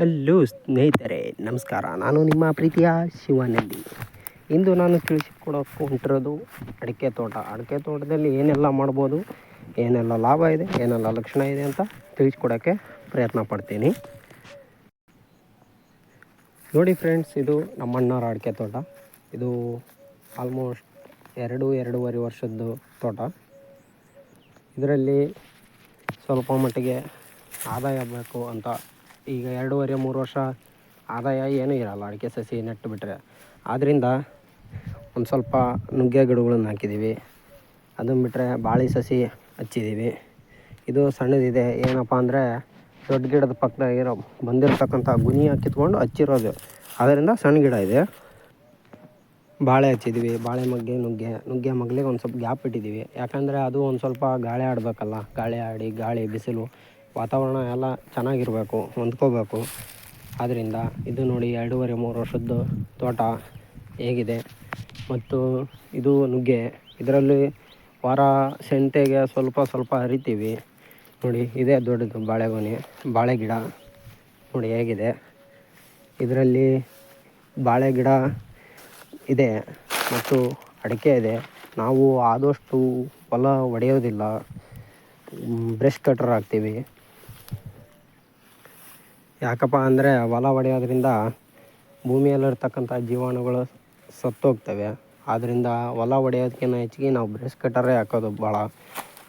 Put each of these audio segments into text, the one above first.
Hello ಸ್ನೇಹಿತರೆ, ನಮಸ್ಕಾರ. ನಾನು ನಿಮ್ಮ ಪ್ರೀತಿಯ ಶಿವನಲ್ಲಿ. ಇಂದು ನಾನು ತಿಳಿಸಿಕೊಡೋಕ್ಕೆ ಹೊಂಟಿರೋದು ಅಡಿಕೆ ತೋಟ. ಅಡಿಕೆ ತೋಟದಲ್ಲಿ ಏನೆಲ್ಲ ಮಾಡ್ಬೋದು, ಏನೆಲ್ಲ ಲಾಭ ಇದೆ, ಏನೆಲ್ಲ ಲಕ್ಷಣ ಇದೆ ಅಂತ ತಿಳಿಸ್ಕೊಡೋಕ್ಕೆ ಪ್ರಯತ್ನ ಪಡ್ತೀನಿ. ನೋಡಿ ಫ್ರೆಂಡ್ಸ್, ಇದು ನಮ್ಮಣ್ಣವ್ರ ಅಡಿಕೆ ತೋಟ. ಇದು ಆಲ್ಮೋಸ್ಟ್ ಎರಡು, ಎರಡೂವರೆ ವರ್ಷದ್ದು ತೋಟ. ಇದರಲ್ಲಿ ಸ್ವಲ್ಪ ಮಟ್ಟಿಗೆ ಆದಾಯ ಬೇಕು ಅಂತ ಈಗ ಎರಡೂವರೆ, ಮೂರು ವರ್ಷ ಆದಾಯ ಏನೂ ಇರಲ್ಲ, ಅಡಿಕೆ ಸಸಿ ನೆಟ್ಟು ಬಿಟ್ಟರೆ ಆದ್ದರಿಂದ ಒಂದು ಸ್ವಲ್ಪ ನುಗ್ಗೆ ಗಿಡಗಳನ್ನು ಹಾಕಿದ್ದೀವಿ ಅದನ್ನು ಬಿಟ್ಟರೆ ಬಾಳೆ ಸಸಿ ಹಚ್ಚಿದ್ದೀವಿ ಇದು ಸಣ್ಣದಿದೆ, ಏನಪ್ಪ ಅಂದರೆ ದೊಡ್ಡ ಗಿಡದ ಪಕ್ಕದಾಗಿರೋ ಬಂದಿರತಕ್ಕಂಥ ಗುನಿ ಕಿತ್ಕೊಂಡು ಹಚ್ಚಿರೋದು. ಅದರಿಂದ ಸಣ್ಣ ಗಿಡ ಇದೆ. ಬಾಳೆ ಹಚ್ಚಿದ್ದೀವಿ ಬಾಳೆ ಮಗ್ಗೆ, ನುಗ್ಗೆ. ನುಗ್ಗೆ ಮಗ್ಲಿಗೆ ಒಂದು ಸ್ವಲ್ಪ ಗ್ಯಾಪ್ ಇಟ್ಟಿದ್ದೀವಿ ಯಾಕಂದರೆ ಅದು ಒಂದು ಸ್ವಲ್ಪ ಗಾಳಿ ಆಡಬೇಕಲ್ಲ, ಗಾಳಿ ಆಡಿ ಗಾಳಿ ಬಿಸಿಲು. ವಾತಾವರಣ ಎಲ್ಲ ಚೆನ್ನಾಗಿರಬೇಕು, ಹೊಂದ್ಕೋಬೇಕು. ಆದ್ದರಿಂದ ಇದು ನೋಡಿ ಎರಡೂವರೆ, ಮೂರು ವರ್ಷದ್ದು ತೋಟ ಹೇಗಿದೆ. ಮತ್ತು ಇದು ನುಗ್ಗೆ, ಇದರಲ್ಲಿ ವಾರ ಸೆಂಟೆಗೆ ಸ್ವಲ್ಪ ಸ್ವಲ್ಪ ಹರಿತೀವಿ. ನೋಡಿ, ಇದೇ ದೊಡ್ಡದು ಬಾಳೆಗೊನೆ, ಬಾಳೆ ಗಿಡ ನೋಡಿ ಹೇಗಿದೆ. ಇದರಲ್ಲಿ ಬಾಳೆ ಗಿಡ ಇದೆ ಮತ್ತು ಅಡಿಕೆ ಇದೆ. ನಾವು ಆದಷ್ಟು ಹೊಲ ಒಡೆಯೋದಿಲ್ಲ. ಬ್ರಷ್ ಕಟ್ರ್ ಹಾಕ್ತೀವಿ. ಯಾಕಪ್ಪ ಅಂದರೆ ಹೊಲ ಹೊಡೆಯೋದ್ರಿಂದ ಭೂಮಿಯಲ್ಲಿರ್ತಕ್ಕಂಥ ಜೀವಾಣುಗಳು ಸತ್ತೋಗ್ತವೆ. ಆದ್ದರಿಂದ ಹೊಲ ಹೊಡೆಯೋದಕ್ಕಿಂತ ಹೆಚ್ಚಿಗೆ ನಾವು ಬ್ರಷ್ ಕಟ್ಟರೇ ಹಾಕೋದು ಭಾಳ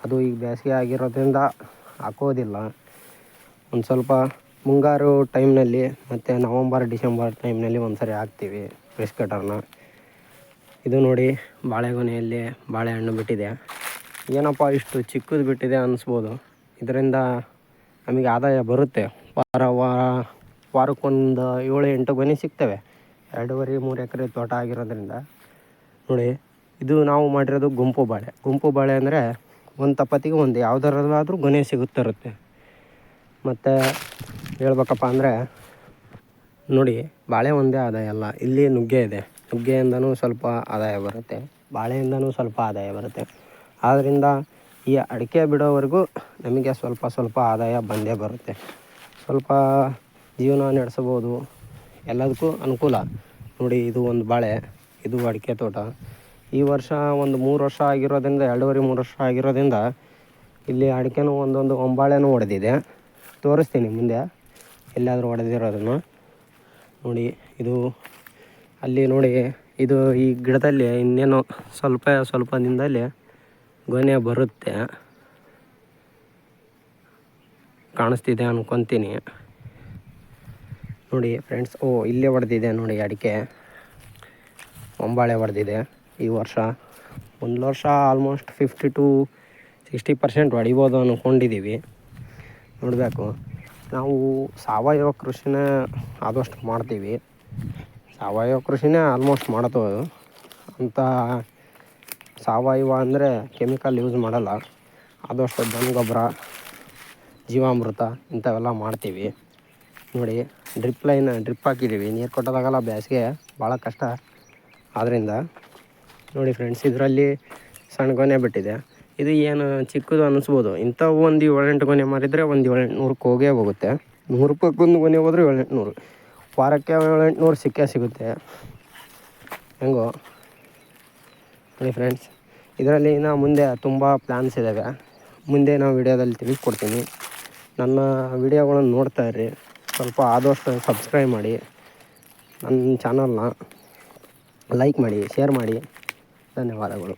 ಅದು ಈಗ ಬೇಸಿಗೆ ಆಗಿರೋದ್ರಿಂದ ಹಾಕೋದಿಲ್ಲ. ಒಂದು ಸ್ವಲ್ಪ ಮುಂಗಾರು ಟೈಮ್ನಲ್ಲಿ ಮತ್ತು ನವಂಬರ್, ಡಿಸೆಂಬರ್ ಟೈಮ್ನಲ್ಲಿ ಒಂದು ಸರಿ ಹಾಕ್ತೀವಿ ಬ್ರಷ್ ಕಟರ್ನ ಇದು ನೋಡಿ ಬಾಳೆಗೊನೆಯಲ್ಲಿ ಬಾಳೆಹಣ್ಣು ಬಿಟ್ಟಿದೆ. ಏನಪ್ಪ ಇಷ್ಟು ಚಿಕ್ಕದು ಬಿಟ್ಟಿದೆ ಅನ್ನಿಸ್ಬೋದು ಇದರಿಂದ ನಮಗೆ ಆದಾಯ ಬರುತ್ತೆ. ವಾರ ವಾರ, ವಾರಕ್ಕೊಂದು ಏಳು ಎಂಟು ಗೊನೆ ಸಿಗ್ತವೆ. ಎರಡೂವರೆ, ಮೂರು ಎಕರೆ ತೋಟ ಆಗಿರೋದ್ರಿಂದ. ನೋಡಿ, ಇದು ನಾವು ಮಾಡಿರೋದು ಗುಂಪು ಬಾಳೆ. ಗುಂಪು ಬಾಳೆ ಅಂದರೆ ಒಂದು ತಪ್ಪತ್ತಿಗೆ ಒಂದು ಯಾವುದರಲ್ಲಾದರೂ ಗೊನೆ ಸಿಗುತ್ತಿರುತ್ತೆ ಮತ್ತು ಹೇಳ್ಬೇಕಪ್ಪ ಅಂದರೆ, ನೋಡಿ, ಬಾಳೆ ಒಂದೇ ಆದಾಯ ಅಲ್ಲ. ಇಲ್ಲಿ ನುಗ್ಗೆ ಇದೆ. ನುಗ್ಗೆಯಿಂದನೂ ಸ್ವಲ್ಪ ಆದಾಯ ಬರುತ್ತೆ. ಬಾಳೆಯಿಂದನೂ ಸ್ವಲ್ಪ ಆದಾಯ ಬರುತ್ತೆ. ಆದ್ದರಿಂದ ಈ ಅಡಿಕೆ ಬಿಡೋವರೆಗೂ ನಮಗೆ ಸ್ವಲ್ಪ ಸ್ವಲ್ಪ ಆದಾಯ ಬಂದೇ ಬರುತ್ತೆ. ಸ್ವಲ್ಪ ಜೀವನ ನಡೆಸಬೋದು ಎಲ್ಲದಕ್ಕೂ ಅನುಕೂಲ. ನೋಡಿ, ಇದು ಒಂದು ಬಾಳೆ, ಇದು ಅಡಿಕೆ ತೋಟ. ಈ ವರ್ಷ ಒಂದು ಮೂರು ವರ್ಷ ಆಗಿರೋದ್ರಿಂದ, ಎರಡೂವರೆ ಮೂರು ವರ್ಷ ಆಗಿರೋದ್ರಿಂದ, ಇಲ್ಲಿ ಅಡಿಕೆನೂ ಒಂದೊಂದು ಒಂಬಾಳೆನೂ ಹೊಡೆದಿದೆ ತೋರಿಸ್ತೀನಿ ಮುಂದೆ. ಎಲ್ಲಾದರೂ ಹೊಡೆದಿರೋದನ್ನು ನೋಡಿ, ಇದು ಅಲ್ಲಿ ನೋಡಿ, ಇದು ಈ ಗಿಡದಲ್ಲಿ ಇನ್ನೇನು ಸ್ವಲ್ಪ ಸ್ವಲ್ಪ ದಿನದಲ್ಲಿ ಗೊನೆ ಬರುತ್ತೆ. ಕಾಣಿಸ್ತಿದೆ ಅನ್ಕೊತೀನಿ. ನೋಡಿ ಫ್ರೆಂಡ್ಸ್ ಓ, ಇಲ್ಲೇ ಹೊಡೆದಿದೆ ನೋಡಿ ಅಡಿಕೆ. ಒಂಬಾಳೆ ಹೊಡೆದಿದೆ ಈ ವರ್ಷ. ಒಂದು ವರ್ಷ almost fifty to sixty percent ಹೊಡಿಬೋದು ಅಂದ್ಕೊಂಡಿದ್ದೀವಿ ನೋಡಬೇಕು. ನಾವು ಸಾವಯವ ಕೃಷಿನ ಆದಷ್ಟು ಮಾಡ್ತೀವಿ. ಸಾವಯವ ಕೃಷಿನೇ ಆಲ್ಮೋಸ್ಟ್ ಮಾಡೋದು ಅಂತ ಸಾವಯವ ಅಂದರೆ ಕೆಮಿಕಲ್ ಯೂಸ್ ಮಾಡಲ್ಲ. ಆದಷ್ಟು ದನ ಗೊಬ್ಬರ ಜೀವಾಮೃತ ಇಂಥವೆಲ್ಲ ಮಾಡ್ತೀವಿ. ನೋಡಿ ಡ್ರಿಪ್ ಲೈನ್ ಡ್ರಿಪ್ ಹಾಕಿದ್ದೀವಿ. ನೀರು ಕೊಟ್ಟೋದಾಗಲ್ಲ ಬೇಸಿಗೆ ಭಾಳ ಕಷ್ಟ. ಆದ್ದರಿಂದ ನೋಡಿ ಫ್ರೆಂಡ್ಸ್ ಇದರಲ್ಲಿ ಸಣ್ಣ ಗೊನೆ ಬಿಟ್ಟಿದೆ. ಇದು ಏನು ಚಿಕ್ಕದು ಅನ್ನಿಸ್ಬೋದು ಇಂಥವು ಒಂದು ಏಳೆಂಟು ಗೊನೆ ಮಾರಿದರೆ ಒಂದು ಏಳೆಂಟು ನೂರಕ್ಕೆ ಹೋಗೇ ಹೋಗುತ್ತೆ. ನೂರು ರೂಪಾಯಿಗೆ ಒಂದು ಗೊನೆ ಹೋದ್ರೆ ಏಳೆಂಟು ನೂರು ವಾರಕ್ಕೆ ಏಳೆಂಟು ನೂರು ಸಿಕ್ಕೇ ಸಿಗುತ್ತೆ. ಹೆಂಗೋ? ನೋಡಿ ಫ್ರೆಂಡ್ಸ್ ಇದರಲ್ಲಿ ಇನ್ನು ಮುಂದೆ ತುಂಬ ಪ್ಲ್ಯಾನ್ಸ್ ಇದ್ದಾವೆ ಮುಂದೆ ನಾವು ವಿಡಿಯೋದಲ್ಲಿ ತಿಳಿಸ್ಕೊಡ್ತೀನಿ ನನ್ನ ವಿಡಿಯೋಗಳನ್ನು ನೋಡ್ತಾ ಇರ್ರಿ ಸ್ವಲ್ಪ ಆದಷ್ಟು ಸಬ್ಸ್ಕ್ರೈಬ್ ಮಾಡಿ. ನನ್ನ ಚಾನಲ್ನ ಲೈಕ್ ಮಾಡಿ ಶೇರ್ ಮಾಡಿ. ಧನ್ಯವಾದಗಳು.